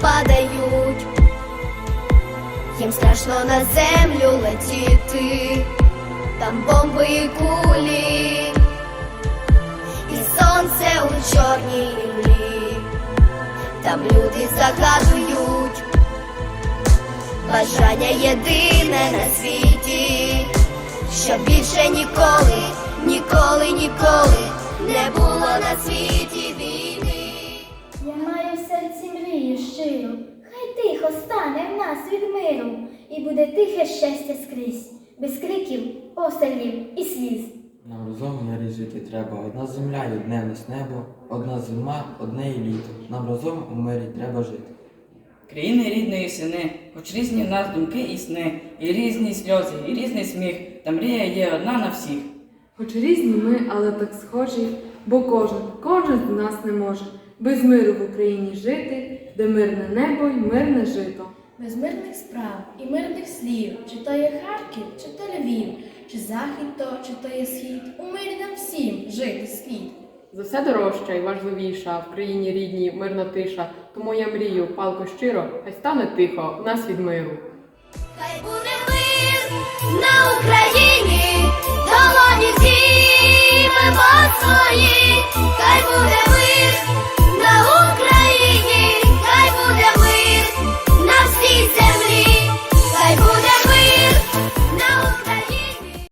падають, їм страшно на землю летіти, там бомби і кулі, і сонце у чорній лі, там люди загадують, бажання єдине на світі, що більше ніколи, ніколи, ніколи не було на світі. Нас від миру, і буде тихе щастя скрізь, без криків, пострілів і сліз. Нам разом мирі жити треба. Одна земля і одне в нас небо, одна зима, одне і літо. Нам разом у мирі треба жити. Країни рідної сини, хоч різні в нас думки і сни, і різні сльози, і різний сміх, та мрія є одна на всіх. Хоч різні ми, але так схожі, бо кожен, кожен з нас не може без миру в Україні жити, де мирне небо й мирне жито. Без мирних справ і мирних слів, чи то є Харків, чи то Львів, чи захід то, чи то є схід, у мирі нам всім жити слід. За все дорожча і важливіша в країні рідній мирна тиша, тому я мрію палко щиро, хай стане тихо в нас від миру. Хай буде